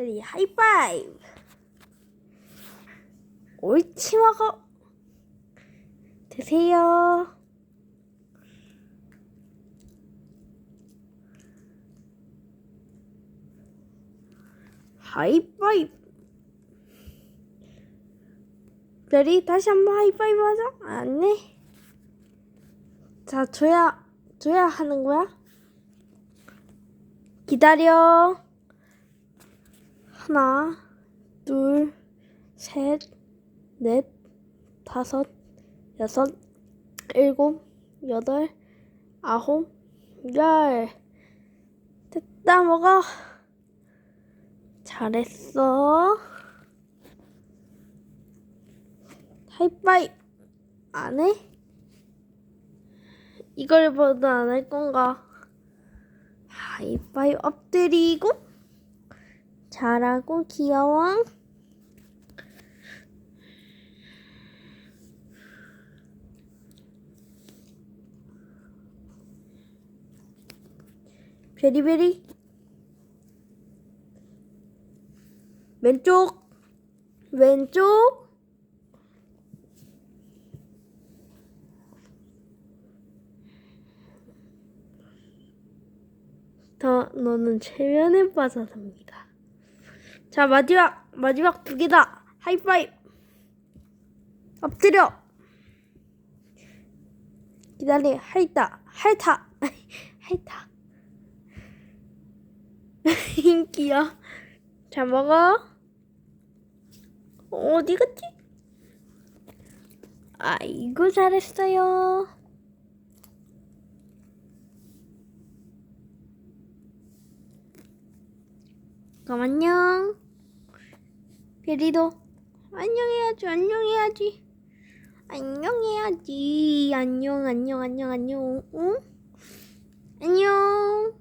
베리 하이파이브. 옳지 먹어. 드세요. 하이파이브. 베리 다시 한번 하이파이브 하자. 안 해. 자, 줘야 줘야 하는 거야? 기다려. 하나, 둘, 셋, 넷, 다섯, 여섯, 일곱, 여덟, 아홉, 열. 됐다, 먹어. 잘했어. 하이파이 안 해? 이걸 봐도 안 할 건가? 하이파이 엎드리고 잘하고 귀여워. 베리베리 왼쪽 왼쪽 더 너는 최면에 빠져듭니다. 자 마지막 마지막 두 개다. 하이파이브. 엎드려. 기다려. 핥다 핥아 핥아 인기야. 자 먹어. 어디 갔지? 아이고 잘했어요 그럼 안녕. 베리도 안녕해야지 안녕해야지. 안녕해야지. 안녕 안녕 안녕 안녕. 응? 안녕